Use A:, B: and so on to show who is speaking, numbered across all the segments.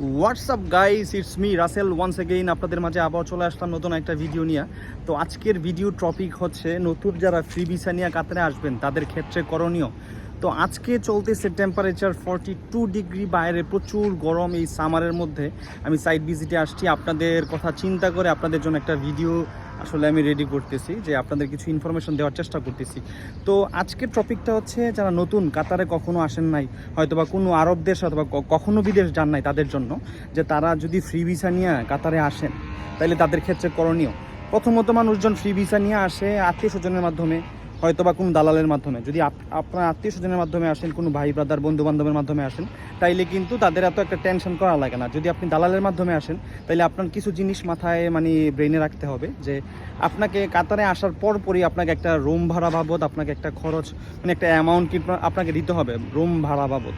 A: WhatsApp guys it's me Rasel once again আপনাদের মাঝে আবার চলে আসলাম নতুন একটা ভিডিও নিয়ে। তো আজকের ভিডিও টপিক হচ্ছে নতুন যারা ফ্রি ভিসা নিয়ে কাতারে আসবেন, তাদের ক্ষেত্রে করণীয়। তো আজকে চলতেছে টেম্পারেচার ফর্টি টু ডিগ্রি বাইরে প্রচুর গরম এই সামারের মধ্যে। আমি সাইড ভিজিটে আসছি, আপনাদের কথা চিন্তা করে আপনাদের জন্য একটা ভিডিও আসলে আমি রেডি করতেছি যে আপনাদের কিছু ইনফরমেশন দেওয়ার চেষ্টা করতেছি। তো আজকের টপিকটা হচ্ছে যারা নতুন, কাতারে কখনো আসেন নাই হয়তো বা কোনো আরব দেশ অথবা কখনো বিদেশ যান নাই তাদের জন্য, যে তারা যদি ফ্রি ভিসা নিয়ে কাতারে আসেন তাহলে তাদের ক্ষেত্রে করণীয়। প্রথমত মানুষজন ফ্রি ভিসা নিয়ে আসে আত্মীয় স্বজনের মাধ্যমে। হয়তো বা কোনো দালালের মাধ্যমে। যদি আপ- আপনার আত্মীয় স্বজনের মাধ্যমে আসেন, কোনো ভাই ব্রাদার বন্ধু বান্ধবের মাধ্যমে আসেন, তাইলে কিন্তু তাদের এত একটা টেনশন করা লাগে না। যদি আপনি দালালের মাধ্যমে আসেন তাহলে আপনার কিছু জিনিস মাথায় মানে ব্রেনে রাখতে হবে যে, আপনাকে কাতারে আসার পর পরই আপনাকে একটা রুম ভাড়া বাবদ, আপনাকে একটা খরচ মানে একটা অ্যামাউন্ট আপনাকে দিতে হবে রুম ভাড়া বাবদ।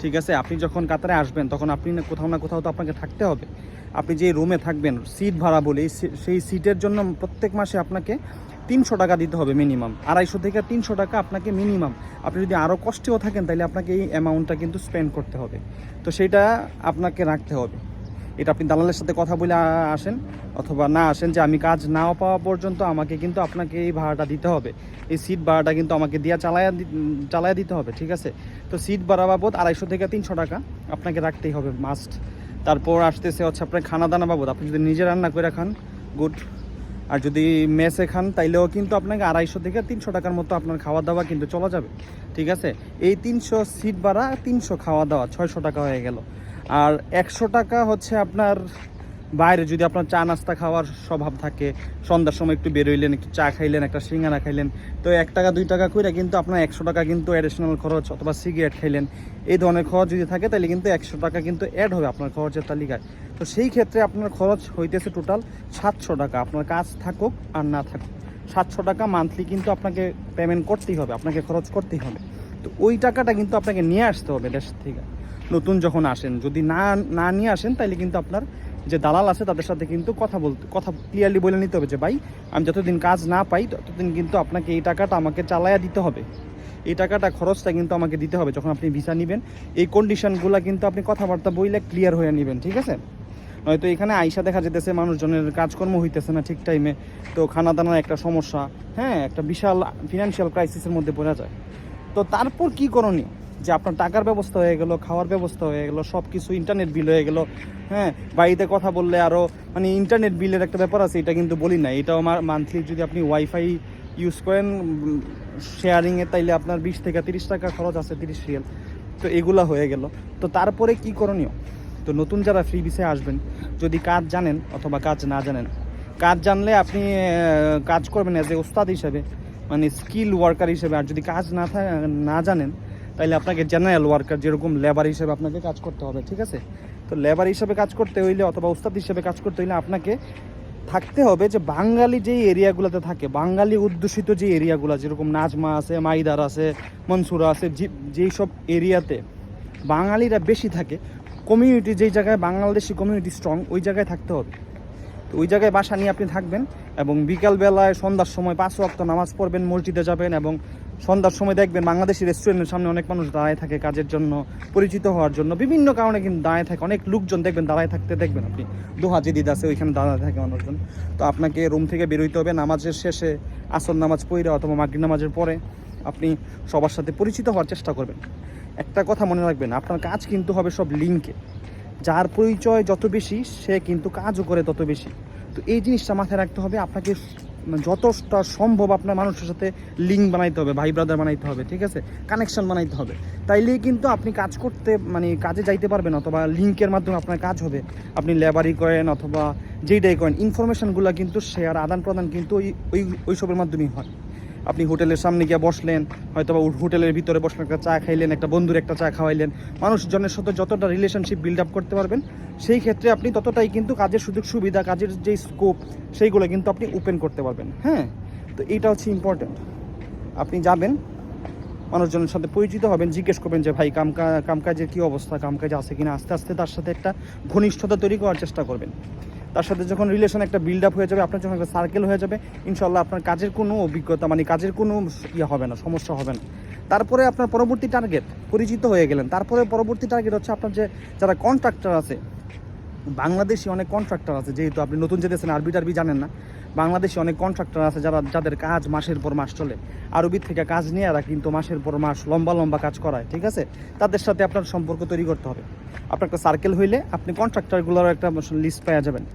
A: ঠিক আছে? আপনি যখন কাতারে আসবেন, তখন আপনি না কোথাও না কোথাও তো আপনাকে থাকতে হবে। আপনি যে রুমে থাকবেন সিট ভাড়া বলি সেই সিটের জন্য প্রত্যেক মাসে আপনাকে তিনশো টাকা দিতে হবে মিনিমাম আড়াইশো থেকে তিনশো টাকা আপনাকে মিনিমাম আপনি যদি আরও কষ্টেও থাকেন, তাহলে আপনাকে এই অ্যামাউন্টটা কিন্তু স্পেন্ড করতে হবে। তো সেটা আপনাকে রাখতে হবে। এটা আপনি দালালের সাথে কথা বলে আসেন, অথবা না আসেন যে আমি কাজ না পাওয়া পর্যন্ত আমাকে কিন্তু আপনাকে এই ভাড়াটা দিতে হবে। এই সিট ভাড়াটা কিন্তু আমাকে দিয়া চালায়া চালায়া দিতে হবে, ঠিক আছে? তো সিট ভাড়া বাবদ আড়াইশো থেকে তিনশো টাকা আপনাকে রাখতেই হবে মাস্ট তারপর আসতেছে হচ্ছে আপনার খানা দানা বাবদ। আপনি যদি নিজে রান্না করে খান গুড আর যদি মেসে খান, তাইলেও কিন্তু আপনাকে আড়াইশো থেকে তিনশো টাকার মতো আপনার খাওয়া দাওয়া কিন্তু চলা যাবে। ঠিক আছে? এই তিনশো সিট বাড়া তিনশো খাওয়া দাওয়া, ছয়শো টাকা হয়ে গেল। আর একশো টাকা হচ্ছে আপনার বাইরে যদি আপনার চা নাস্তা খাওয়ার স্বভাব থাকে, সন্ধ্যার সময় একটু বেরোইলেন, একটু চা খাইলেন, একটা সিঙ্গারা খাইলেন, তো এক টাকা, দুই টাকা করে কিন্তু আপনার একশো টাকা কিন্তু অ্যাডিশনাল খরচ অথবা সিগারেট খাইলেন। এই ধরনের খরচ যদি থাকে তাহলে কিন্তু একশো টাকা কিন্তু অ্যাড হবে আপনার খরচের তালিকায়। তো সেই ক্ষেত্রে আপনার খরচ হইতেছে টোটাল সাতশো টাকা। আপনার কাজ থাকুক আর না থাকুক। সাতশো টাকা মান্থলি কিন্তু আপনাকে পেমেন্ট করতেই হবে, আপনাকে খরচ করতেই হবে। তো ওই টাকাটা কিন্তু আপনাকে নিয়ে আসতে হবে দেশ থেকে। নতুন যখন আসেন, যদি না না নিয়ে আসেন তাহলে কিন্তু আপনার যে দালাল আছে তাদের সাথে কিন্তু কথা বলতে, কথা ক্লিয়ারলি বলে নিতে হবে যে, ভাই, আমি যতদিন কাজ না পাই, ততদিন কিন্তু আপনাকে এই টাকাটা আমাকে চালায়া দিতে হবে। এই টাকাটা, খরচটা কিন্তু আমাকে দিতে হবে যখন আপনি ভিসা নেবেন। এই কন্ডিশনগুলো কিন্তু আপনি কথাবার্তা বইলে ক্লিয়ার হয়ে নেবেন, ঠিক আছে? নয়তো এখানে আইসা দেখা যেতেছে, মানুষজনের কাজকর্ম হইতেছে না ঠিক টাইমে তো খানা দানার একটা সমস্যা হ্যাঁ একটা বিশাল ফিনান্সিয়াল ক্রাইসিসের মধ্যে পড়া যায়। তো তারপর কি করণীয়? যে আপনার টাকার ব্যবস্থা হয়ে গেল, খাওয়ার ব্যবস্থা হয়ে গেল সব কিছু ইন্টারনেট বিল হয়ে গেল হ্যাঁ? বাড়িতে কথা বললে আরও মানে ইন্টারনেট বিলের একটা ব্যাপার আছে, এটা কিন্তু বলি না এটাও আমার মান্থলি যদি আপনি ওয়াইফাই ইউজ করেন শেয়ারিংয়ে তাইলে আপনার বিশ থেকে তিরিশ টাকা খরচ আছে, তিরিশ রিয়াল তো এগুলা হয়ে গেল। তো তারপরে কি করণীয়? তো নতুন যারা ফ্রি বিষয়ে আসবেন, যদি কাজ জানেন অথবা কাজ না জানেন, কাজ জানলে আপনি কাজ করবেন অ্যাজ এ ওস্তাদ হিসেবে মানে স্কিল ওয়ার্কার হিসেবে। আর যদি কাজ না না জানেন তাহলে আপনাকে জেনারেল ওয়ার্কার যেরকম লেবার হিসেবে আপনাকে কাজ করতে হবে, ঠিক আছে? তো লেবার হিসেবে কাজ করতে হইলে অথবা ওস্তাদ হিসেবে কাজ করতে হইলে আপনাকে থাকতে হবে যে বাঙালি যেই এরিয়াগুলোতে থাকে, বাঙালি অধ্যুষিত যে এরিয়াগুলো যেরকম নাজমা আছে, মাইদার আছে, মনসুরা আছে যেই সব এরিয়াতে বাঙালিরা বেশি থাকে কমিউনিটি যেই জায়গায় বাংলাদেশি কমিউনিটি স্ট্রং ওই জায়গায় থাকতে হবে। তো ওই জায়গায় বাসা নিয়ে আপনি থাকবেন এবং বিকালবেলায় সন্ধ্যার সময় পাঁচ ওয়াক্ত নামাজ পড়বেন, মসজিদে যাবেন এবং সন্ধ্যার সময় দেখবেন বাংলাদেশি রেস্টুরেন্টের সামনে অনেক মানুষ দাঁড়ায় থাকে কাজের জন্য, পরিচিত হওয়ার জন্য। বিভিন্ন কারণে কিন্তু দাঁড়ায় থাকে। অনেক লোকজন দেখবেন দাঁড়ায় থাকতে দেখবেন আপনি। দোহা যেদিদ আছে, ওইখানে দাঁড়ায় থাকে মানুষজন। তো আপনাকে রুম থেকে বেরোইতে হবে। নামাজের শেষে আসর নামাজ পড়ে অথবা মাগরিব নামাজের পরে আপনি সবার সাথে পরিচিত হওয়ার চেষ্টা করবেন। একটা কথা মনে রাখবেন, আপনার কাজ কিন্তু হবে সব লিঙ্কে যার পরিচয় যত বেশি, সে কিন্তু কাজও করে তত বেশি। তো এই জিনিসটা মাথায় রাখতে হবে। আপনাকে যতটা সম্ভব আপনার মানুষের সাথে লিঙ্ক বানাইতে হবে, ভাই ব্রাদার বানাইতে হবে, ঠিক আছে? কানেকশন বানাইতে হবে। তাইলে কিন্তু আপনি কাজ করতে মানে কাজে যাইতে পারবেন, অথবা লিঙ্কের মাধ্যমে আপনার কাজ হবে। আপনি লেবারি করেন অথবা যেইটাই করেন ইনফরমেশনগুলো কিন্তু শেয়ার আদান প্রদান কিন্তু ওই ওই, ওইসবের মাধ্যমেই হয়। আপনি হোটেলের সামনে গিয়ে বসলেন হয়তো বা হোটেলের ভিতরে বসলেন একটা চা খাইলেন, একটা বন্ধুর একটা চা খাওয়াইলেন। মানুষজনের সাথে যতটা রিলেশনশিপ বিল্ড আপ করতে পারবেন, সেই ক্ষেত্রে আপনি ততটাই কিন্তু কাজের সুযোগ সুবিধা, কাজের যে স্কোপ সেইগুলো কিন্তু আপনি ওপেন করতে পারবেন। হ্যাঁ? তো এইটা হচ্ছে ইম্পর্ট্যান্ট আপনি যাবেন, মানুষজনের সাথে পরিচিত হবেন, জিজ্ঞেস করবেন যে, ভাই কামকা কামকাজের কী অবস্থা? কামকাজ আছে কিনা? আস্তে আস্তে তার সাথে একটা ঘনিষ্ঠতা তৈরি করার চেষ্টা করবেন। তার সাথে যখন রিলেশন একটা বিল্ড আপ হয়ে যাবে, আপনার যখন একটা সার্কেল হয়ে যাবে ইনশাল্লাহ আপনার কাজের কোনো অভিজ্ঞতা মানে কাজের কোনো ইয়ে হবে না, সমস্যা হবে না। তারপরে আপনার পরবর্তী টার্গেট পরিচিত হয়ে গেলেন। তারপরে পরবর্তী টার্গেট হচ্ছে আপনার যে, যারা কন্ট্রাক্টর আছে, বাংলাদেশি অনেক কন্ট্রাক্টর আছে, যেহেতু আপনি নতুন যেতেছেন আরবি টারবি জানেন না, বাংলাদেশি অনেক কন্ট্রাক্টর আছে যারা, যাদের কাজ মাসের পর মাস চলে। আরবির থেকে কাজ নিয়ে এরা কিন্তু মাসের পর মাস লম্বা লম্বা কাজ করায়, ঠিক আছে? তাদের সাথে আপনার সম্পর্ক তৈরি করতে হবে। আপনার একটা সার্কেল হইলে আপনি কন্ট্রাক্টরগুলোর একটা লিস্ট পাওয়া যাবেন।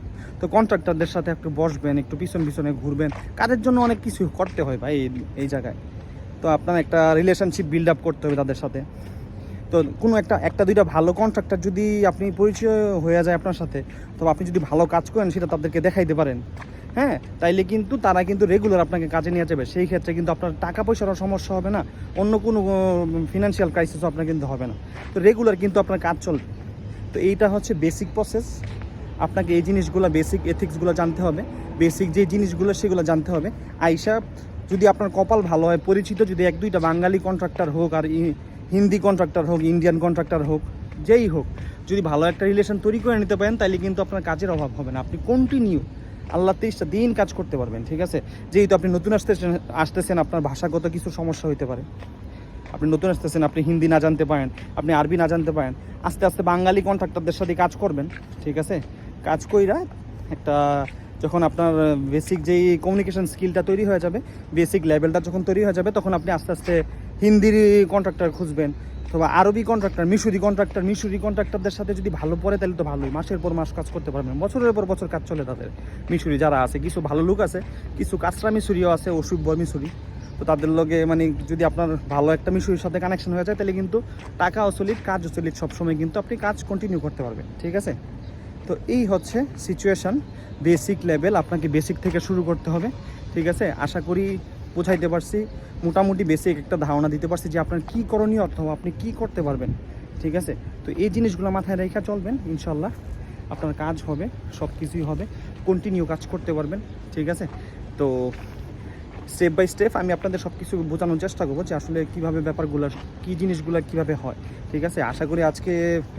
A: তো কন্ট্রাক্টরদের সাথে একটু বসবেন, একটু পিছন পিছনে ঘুরবেন। কাজের জন্য অনেক কিছু করতে হয় ভাই এই এই জায়গায়। তো আপনার একটা রিলেশনশিপ বিল্ড আপ করতে হবে তাদের সাথে। তো কোনো একটা একটা দুইটা ভালো কন্ট্রাক্টর যদি আপনি পরিচয় হয়ে যায় আপনার সাথে, তো আপনি যদি ভালো কাজ করেন সেটা তাদেরকে দেখাইতে পারেন। হ্যাঁ তাইলে কিন্তু তারা কিন্তু রেগুলার আপনাকে কাজে নিয়ে যাবে। সেই ক্ষেত্রে কিন্তু আপনার টাকা পয়সারও সমস্যা হবে না। অন্য কোনো ফিনান্সিয়াল ক্রাইসিসও আপনার কিন্তু হবে না। তো রেগুলার কিন্তু আপনার কাজ চলবে। তো এইটা হচ্ছে বেসিক প্রসেস আপনাকে এই জিনিসগুলো বেসিক এথিক্সগুলো জানতে হবে। বেসিক যে জিনিসগুলো, সেগুলো জানতে হবে। আইসা যদি আপনার কপাল ভালো হয়, পরিচিত যদি এক, দুইটা বাঙালি কন্ট্রাক্টর হোক আর হিন্দি কন্ট্রাক্টর হোক ইন্ডিয়ান কন্ট্রাক্টর হোক, যেই হোক, যদি ভালো একটা রিলেশন তৈরি করে নিতে পারেন তাহলে কিন্তু আপনার কাজের অভাব হবে না। আপনি কন্টিনিউ আল্লাহ তেইশটা দিন কাজ করতে পারবেন, ঠিক আছে? যেহেতু আপনি নতুন আসতেছেন আসতেছেন, আপনার ভাষাগত কিছু সমস্যা হইতে পারে। আপনি নতুন আসতেছেন, আপনি হিন্দি না জানতে পারেন, আপনি আরবি না জানতে পারেন, আস্তে আস্তে বাঙালি কন্ট্রাক্টরদের সাথে কাজ করবেন, ঠিক আছে? কাজ কইরা একটা, যখন আপনার বেসিক যেই কমিউনিকেশন স্কিলটা তৈরি হয়ে যাবে বেসিক লেভেলটা যখন তৈরি হয়ে যাবে, তখন আপনি আস্তে আস্তে হিন্দির কন্ট্রাক্টর খুঁজবেন, অথবা আরবি কন্ট্রাক্টর মিশরি কন্ট্রাক্টর মিশরি কন্ট্রাক্টরদের সাথে যদি ভালো পড়ে, তাহলে তো ভালোই। মাসের পর মাস কাজ করতে পারবেন, বছরের পর বছর কাজ চলে তাদের। মিশরি যারা আছে, কিছু ভালো লোক আছে, কিছু কাঁচরা মিশরিও আছে অসুব্য মিশরি। তো তাদের লগে মানে যদি আপনার ভালো একটা মিশরির সাথে কানেকশন হয়ে যায়, তাহলে কিন্তু টাকা অচলিত কাজ অচলিত সবসময় কিন্তু আপনি কাজ কন্টিনিউ করতে পারবেন, ঠিক আছে? তো এই হচ্ছে সিচুয়েশান বেসিক লেভেল আপনাকে বেসিক থেকে শুরু করতে হবে, ঠিক আছে? আশা করি বোঝাইতে পারছি। মোটামুটি বেসিক একটা ধারণা দিতে পারছি যে আপনার কী করণীয় অথবা আপনি কী করতে পারবেন, ঠিক আছে? তো এই জিনিসগুলো মাথায় রেখে চলবেন ইনশাল্লাহ আপনার কাজ হবে সব কিছুই হবে কন্টিনিউ কাজ করতে পারবেন, ঠিক আছে? তো স্টেপ বাই স্টেপ আমি আপনাদের সব কিছু বোঝানোর চেষ্টা করব যে আসলে কীভাবে ব্যাপারগুলো, কী জিনিসগুলো কীভাবে হয়। ঠিক আছে? আশা করি আজকে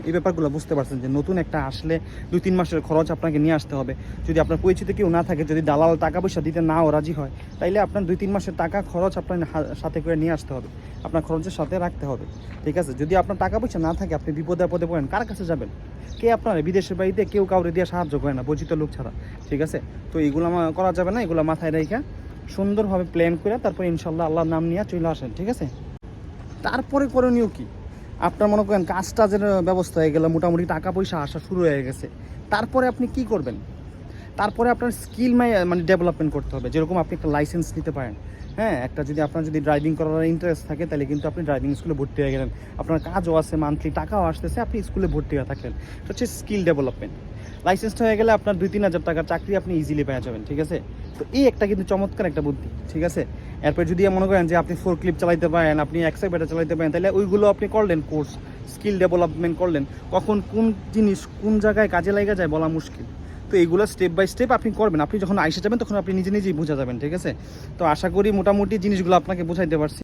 A: এই ব্যাপারগুলো বুঝতে পারছেন যে নতুন একটা আসলে দুই তিন মাসের খরচ আপনাকে নিয়ে আসতে হবে। যদি আপনার পরিচিত কেউ না থাকে, যদি দালাল টাকা পয়সা দিতে নাও রাজি হয়, তাইলে আপনার দুই তিন মাসের টাকা খরচ আপনার সাথে করে নিয়ে আসতে হবে। আপনার খরচের সাথে রাখতে হবে। ঠিক আছে? যদি আপনার টাকা পয়সা না থাকে, আপনি বিপদে আপদে পড়েন, কার কাছে যাবেন? কে আপনার? বিদেশের বাড়িতে কেউ কাউরে দিয়ে সাহায্য করে না পরিচিত লোক ছাড়া। ঠিক আছে? তো এগুলো করা যাবে না, এগুলো মাথায় রেখে সুন্দরভাবে প্ল্যান করে তারপর ইনশাল্লাহ আল্লাহর নাম নিয়ে চলে আসেন, ঠিক আছে? তারপরে করণীয় কি? আপনার মনে করেন কাজ টাজের ব্যবস্থা হয়ে গেলে, মোটামুটি টাকা পয়সা আসা শুরু হয়ে গেছে। তারপরে আপনি কি করবেন? তারপরে আপনার স্কিল মানে ডেভেলপমেন্ট করতে হবে। যেরকম আপনি একটা লাইসেন্স নিতে পারেন। হ্যাঁ একটা যদি আপনার যদি ড্রাইভিং করার ইন্টারেস্ট থাকে, তাহলে কিন্তু আপনি ড্রাইভিং স্কুলে ভর্তি হয়ে গেলেন। আপনার কাজও আছে মান্থলি টাকাও আসতেছে, আপনি স্কুলে ভর্তি হয়ে থাকলেন। এটা হচ্ছে স্কিল ডেভেলপমেন্ট লাইসেন্সটা হয়ে গেলে আপনার দুই তিন হাজার টাকার চাকরি আপনি ইজিলি পেয়ে যাবেন, ঠিক আছে? তো এই একটা কিন্তু চমৎকার একটা বুদ্ধি, ঠিক আছে? এরপর যদি মনে করেন যে আপনি ফোর ক্লিপ চালাইতে পারেন, আপনি এক্সাইবেটার চালাইতে পারেন, তাহলে ওইগুলো আপনি করলেন কোর্স স্কিল ডেভেলপমেন্ট করলেন। কখন কোন জিনিস কোন জায়গায় কাজে লাগা যায় বলা মুশকিল। তো এইগুলো স্টেপ বাই স্টেপ আপনি করবেন। আপনি যখন আইসে যাবেন, তখন আপনি নিজে নিজেই বোঝা যাবেন, ঠিক আছে? তো আশা করি মোটামুটি জিনিসগুলো আপনাকে বোঝাইতে পারছি।